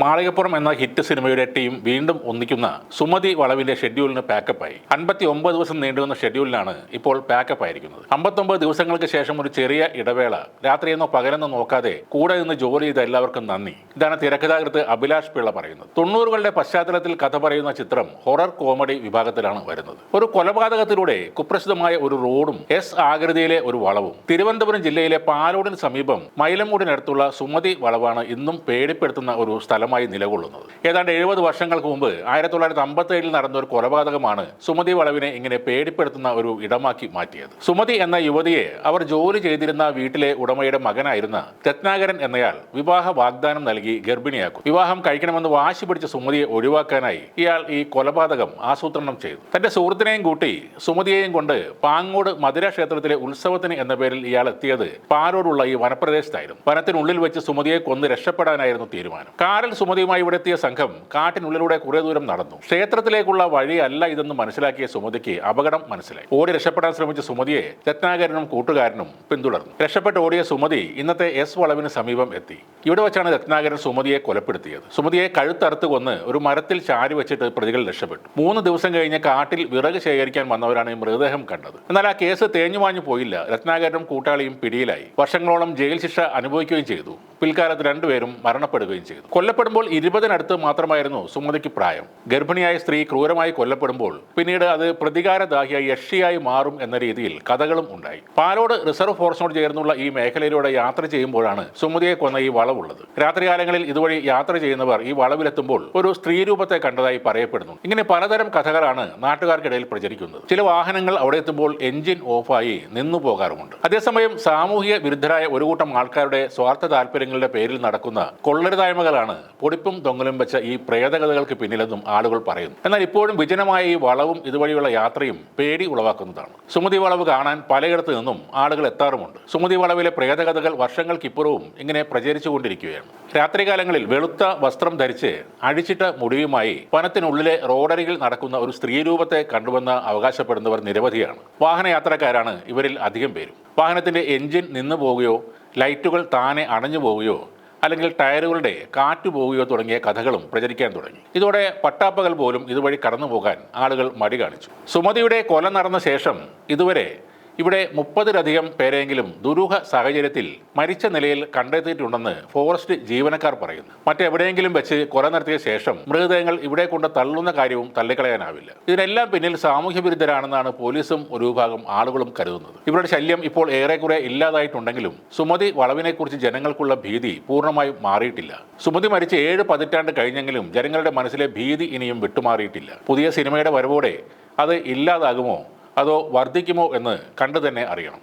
മാളികപ്പുറം എന്ന ഹിറ്റ് സിനിമയുടെ ടീം വീണ്ടും ഒന്നിക്കുന്ന സുമതി വളവിന്റെ ഷെഡ്യൂളിന് പാക്കപ്പായി. അൻപത്തി ഒമ്പത് ദിവസം നീണ്ടുവന്ന ഷെഡ്യൂളിലാണ് ഇപ്പോൾ പാക്കപ്പ് ആയിരിക്കുന്നത് അമ്പത്തൊമ്പത് ദിവസങ്ങൾക്ക് ശേഷം ഒരു ചെറിയ ഇടവേള. രാത്രിയെന്നോ പകലെന്നോ നോക്കാതെ കൂടെ നിന്ന് ജോലി ചെയ്ത എല്ലാവർക്കും നന്ദി. ഇതാണ് തിരക്കഥാകൃത്ത് അഭിലാഷ് പിള്ള പറയുന്നത്. തൊണ്ണൂറുകളുടെ പശ്ചാത്തലത്തിൽ കഥ പറയുന്ന ചിത്രം ഹൊറർ കോമഡി വിഭാഗത്തിലാണ് വരുന്നത്. ഒരു കൊലപാതകത്തിലൂടെ കുപ്രസിദ്ധമായ ഒരു റോഡും എസ് ആകൃതിയിലെ ഒരു വളവും. തിരുവനന്തപുരം ജില്ലയിലെ പാലോടിന് സമീപം മൈലമൂടിനടുത്തുള്ള സുമതി വളവാണ് ഇന്നും പേടിപ്പെടുത്തുന്ന ഒരു സ്ഥലമായി നിലകൊള്ളുന്നത്. ഏതാണ്ട് എഴുപത് വർഷങ്ങൾക്ക് മുമ്പ് ആയിരത്തി തൊള്ളായിരത്തി അമ്പത്തി ഏഴിൽ നടന്ന ഒരു കൊലപാതകമാണ് സുമതി വളവിനെ ഇങ്ങനെ പേടിപ്പെടുത്തുന്ന ഒരു ഇടമാക്കി മാറ്റിയത്. സുമതി എന്ന യുവതിയെ അവർ ജോലി ചെയ്തിരുന്ന വീട്ടിലെ ഉടമയുടെ മകനായിരുന്ന രത്നാകരൻ എന്നയാൾ വിവാഹ വാഗ്ദാനം നൽകി ഗർഭിണിയാക്കും. വിവാഹം കഴിക്കണമെന്ന് വാശി പിടിച്ച സുമതിയെ ഒഴിവാക്കാനായി ഇയാൾ ഈ കൊലപാതകം ആസൂത്രണം ചെയ്തു. തന്റെ സുഹൃത്തിനെയും കൂട്ടി സുമതിയെയും കൊണ്ട് പാങ്ങോട് മധുര ക്ഷേത്രത്തിലെ ഉത്സവത്തിന് എന്ന പേരിൽ ഇയാൾ എത്തിയത് പാരോടുള്ള ഈ വനപ്രദേശത്തായിരുന്നു. വനത്തിനുള്ളിൽ വെച്ച് സുമതിയെ കൊന്ന് രക്ഷപ്പെടാനായിരുന്നു തീരുമാനം. കാറിൽ സുമതിയുമായി ഇവിടെ എത്തിയ സംഘം കാട്ടിനുള്ളിലൂടെ കുറെ ദൂരം നടന്നു. ക്ഷേത്രത്തിലേക്കുള്ള വഴിയല്ല ഇതെന്ന് മനസ്സിലാക്കിയ സുമതിക്ക് അപകടം മനസ്സിലായി. ഓടി രക്ഷപ്പെടാൻ ശ്രമിച്ച സുമതിയെ രത്നാകരനും കൂട്ടുകാരനും പിന്തുടർന്നു. രക്ഷപ്പെട്ട് ഓടിയ സുമതി ഇന്നത്തെ എസ് വളവിന് സമീപം എത്തി. ഇവിടെ വെച്ചാണ് രത്നാകരൻ സുമതിയെ കൊലപ്പെടുത്തിയത്. സുമതിയെ കഴുത്തറുത്ത് കൊന്ന് ഒരു മരത്തിൽ ചാരി വെച്ചിട്ട് പ്രതികൾ രക്ഷപ്പെട്ടു. മൂന്ന് ദിവസം കഴിഞ്ഞ് കാട്ടിൽ വിറക് ശേഖരിക്കാൻ വന്നവരാണ് ഈ മൃതദേഹം കണ്ടത്. എന്നാൽ ആ കേസ് തേഞ്ഞുമാഞ്ഞു പോയില്ല. രത്നാകരനും കൂട്ടാളിയും പിടിയിലായി. വർഷങ്ങളോളം ജയിൽ ശിക്ഷ അനുഭവിക്കുകയും ചെയ്തു. പിൽക്കാലത്ത് രണ്ടുപേരും മരണപ്പെടുകയും ചെയ്തു. കൊല്ലപ്പെടുമ്പോൾ ഇരുപതിനടുത്ത് മാത്രമായിരുന്നു സുമതിക്ക് പ്രായം. ഗർഭിണിയായ സ്ത്രീ ക്രൂരമായി കൊല്ലപ്പെടുമ്പോൾ പിന്നീട് അത് പ്രതികാരദാഹിയായി യക്ഷിയായി മാറും എന്ന രീതിയിൽ കഥകളും ഉണ്ടായി. പാലോട് റിസർവ് ഫോറസ്റ്റിനോട് ചേർന്നുള്ള ഈ മേഖലയിലൂടെ യാത്ര ചെയ്യുമ്പോഴാണ് സുമതിയെ കൊന്ന ഈ വളവുള്ളത്. രാത്രികാലങ്ങളിൽ ഇതുവഴി യാത്ര ചെയ്യുന്നവർ ഈ വളവിലെത്തുമ്പോൾ ഒരു സ്ത്രീരൂപത്തെ കണ്ടതായി പറയപ്പെടുന്നു. ഇങ്ങനെ പലതരം കഥകളാണ് നാട്ടുകാർക്കിടയിൽ പ്രചരിക്കുന്നത്. ചില വാഹനങ്ങൾ അവിടെ എത്തുമ്പോൾ എഞ്ചിൻ ഓഫായി നിന്നു പോകാറുമുണ്ട്. അതേസമയം സാമൂഹിക വിരുദ്ധരായ ഒരു കൂട്ടം ആൾക്കാരുടെ സ്വാർത്ഥ താല്പര്യങ്ങളുടെ പേരിൽ നടക്കുന്ന കൊള്ളരുതായ്മകളാണ് പൊടിപ്പും തൊങ്ങലും വെച്ച ഈ പ്രേതകഥകൾക്ക് പിന്നിലെന്നും ആളുകൾ പറയുന്നു. എന്നാൽ ഇപ്പോഴും വിജനമായ ഈ വളവും ഇതുവഴിയുള്ള യാത്രയും പേടി ഉളവാക്കുന്നതാണ്. സുമതി വളവ് കാണാൻ പലയിടത്തു നിന്നും ആളുകൾ എത്താറുമുണ്ട്. സുമതി വളവിലെ പ്രേതകഥകൾ വർഷങ്ങൾക്കിപ്പുറവും ഇങ്ങനെ പ്രചരിച്ചുകൊണ്ടിരിക്കുകയാണ് രാത്രികാലങ്ങളിൽ വെളുത്ത വസ്ത്രം ധരിച്ച് അഴിച്ചിട്ട മുടിയുമായി വനത്തിനുള്ളിലെ റോഡരികിൽ നടക്കുന്ന ഒരു സ്ത്രീരൂപത്തെ കണ്ടുവെന്ന് അവകാശപ്പെടുന്നവർ നിരവധിയാണ്. വാഹനയാത്രക്കാരാണ് ഇവരിൽ അധികം പേരും. വാഹനത്തിന്റെ എഞ്ചിൻ നിന്നു പോവുകയോ ലൈറ്റുകൾ താനെ അണഞ്ഞു പോവുകയോ അല്ലെങ്കിൽ ടയറുകളുടെ കാറ്റ് പോവുകയോ തുടങ്ങിയ കഥകളും പ്രചരിക്കാൻ തുടങ്ങി. ഇതോടെ പട്ടാപ്പകൽ പോലും ഇതുവഴി കടന്നു പോകാൻ ആളുകൾ മടി കാണിച്ചു. സുമതിയുടെ കൊല നടന്ന ശേഷം ഇതുവരെ ഇവിടെ മുപ്പതിലധികം പേരെങ്കിലും ദുരൂഹ സാഹചര്യത്തിൽ മരിച്ച നിലയിൽ കണ്ടെത്തിയിട്ടുണ്ടെന്ന് ഫോറസ്റ്റ് ജീവനക്കാർ പറയുന്നു. മറ്റെവിടെയെങ്കിലും വെച്ച് കൊല നടത്തിയ ശേഷം മൃതദേഹങ്ങൾ ഇവിടെ കൊണ്ട് തള്ളുന്ന കാര്യവും തള്ളിക്കളയാനാവില്ല. ഇതിനെല്ലാം പിന്നിൽ സാമൂഹ്യ വിരുദ്ധരാണെന്നാണ് പോലീസും ഒരു വിഭാഗം ആളുകളും കരുതുന്നത്. ഇവരുടെ ശല്യം ഇപ്പോൾ ഏറെക്കുറെ ഇല്ലാതായിട്ടുണ്ടെങ്കിലും സുമതി വളവിനെക്കുറിച്ച് ജനങ്ങൾക്കുള്ള ഭീതി പൂർണമായും മാറിയിട്ടില്ല. സുമതി മരിച്ച് ഏഴ് പതിറ്റാണ്ട് കഴിഞ്ഞെങ്കിലും ജനങ്ങളുടെ മനസ്സിലെ ഭീതി ഇനിയും വിട്ടുമാറിയിട്ടില്ല. പുതിയ സിനിമയുടെ വരവോടെ അത് ഇല്ലാതാകുമോ? അതോ വർദ്ധിക്കുമോ എന്ന് കണ്ടു തന്നെ അറിയണം.